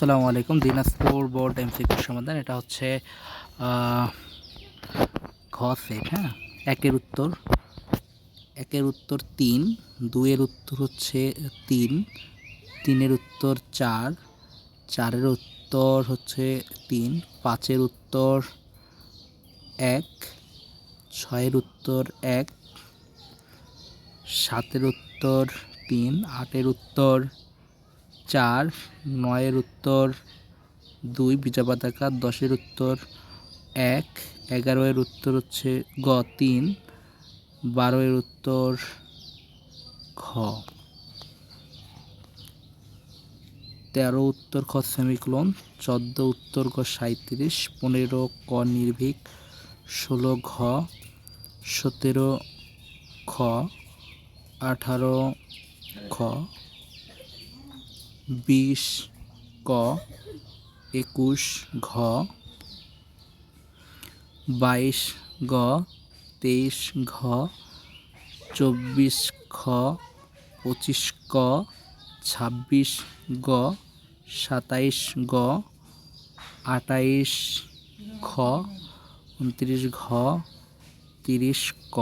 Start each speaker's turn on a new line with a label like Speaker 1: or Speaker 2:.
Speaker 1: আসসালামু আলাইকুম, Dinajpur board MCQ সমাধান। এটা হচ্ছে ঘ সেট হ্যাঁ? একের উত্তর একের উত্তর তিন, দুইয়ের উত্তর হচ্ছে তিন, তিনের উত্তর চার, চারের উত্তর হচ্ছে তিন, পাঁচের উত্তর এক, ছয়ের উত্তর এক, সাতের উত্তর তিন, আটের উত্তর চার, নয়ের উত্তর, দুই বিজাবাদাকার দশের উত্তর, এক, এগারোয়ের উত্তর হচ্ছে গ, তিন, বারোয়ের উত্তর খ তেরো উত্তর খ সেমিক্লোন, চোদ্দ উত্তর গ সাঁত্রিশ পনেরো ক নির্ভীক, ষোলো ঘ, সতেরো খ, আঠারো খ। বিশ ক একুশ ঘ বাইশ গ তেইশ ঘ চব্বিশ খ পঁচিশ ক ছাব্বিশ গ সাতাইশ গ আটাইশ খ উনত্রিশ ঘ তিরিশ ক